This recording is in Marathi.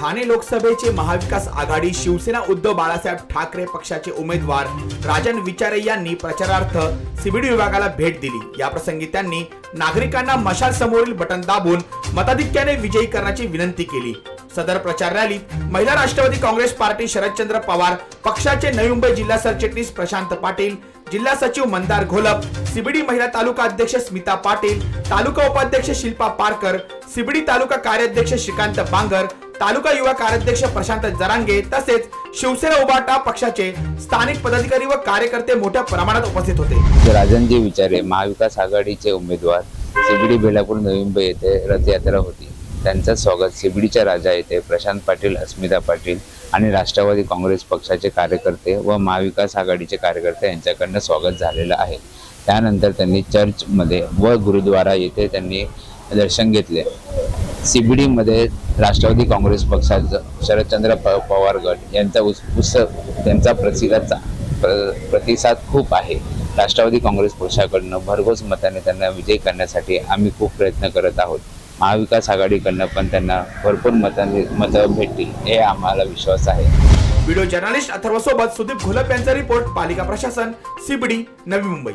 ठाणे लोकसभेचे महाविकास आघाडी शिवसेना उद्धव बाळासाहेब ठाकरे पक्षाचे उमेदवार राजन विचारे यांनी प्रचारार्थ सीबीडी विभागाला भेट दिली. या प्रसंगी त्यांनी नागरिकांना मशाल समोरील बटन दाबून मताधिक्याने विजयी करण्याची विनंती केली. सदर प्रचार रॅलीत महिला राष्ट्रवादी काँग्रेस पार्टी शरदचंद्र पवार पक्षाचे नवी मुंबई जिल्हा सरचिटणीस प्रशांत पाटील जिल्हा सचिव मंदार घोलप सीबीडी महिला तालुका अध्यक्ष स्मिता पाटील तालुका उपाध्यक्ष शिल्पा पारकर सीबीडी तालुका कार्याध्यक्ष श्रीकांत बांगर तालुका युवा कार्याध्यक्ष प्रशांत जरांगे तसेच शिवसेना उभाटा पक्षाचे स्थानिक पदाधिकारी व कार्यकर्ते मोठ्या प्रमाणात उपस्थित होते. राजनजी विचारे महाविकास आघाडीचे उमेदवार सिबडी बेलापूर नवी मुंबई येथे रथयात्रा होती. त्यांचं स्वागत सिबडीच्या राजा येथे प्रशांत पाटील अस्मिता पाटील आणि राष्ट्रवादी काँग्रेस पक्षाचे कार्यकर्ते व महाविकास आघाडीचे कार्यकर्ते यांच्याकडनं स्वागत झालेलं आहे. त्यानंतर त्यांनी चर्चमध्ये व गुरुद्वारा येथे त्यांनी दर्शन घेतले. सीबीडीमध्ये राष्ट्रवादी काँग्रेस पक्षाचं शरदचंद्र प पवार गट यांचा उस उत्सव त्यांचा प्रतिसादाचा प्र प्रतिसाद खूप आहे. राष्ट्रवादी काँग्रेस पक्षाकडनं भरघोस मताने त्यांना विजयी करण्यासाठी आम्ही खूप प्रयत्न करत आहोत. महाविकास आघाडीकडनं पण त्यांना भरपूर मतांनी मतं भेटतील हे आम्हाला विश्वास आहे. व्हिडिओ जर्नलिस्ट अथर्व सोबत सुदीप घोलप यांचा रिपोर्ट पालिका प्रशासन सीबीडी नवी मुंबई.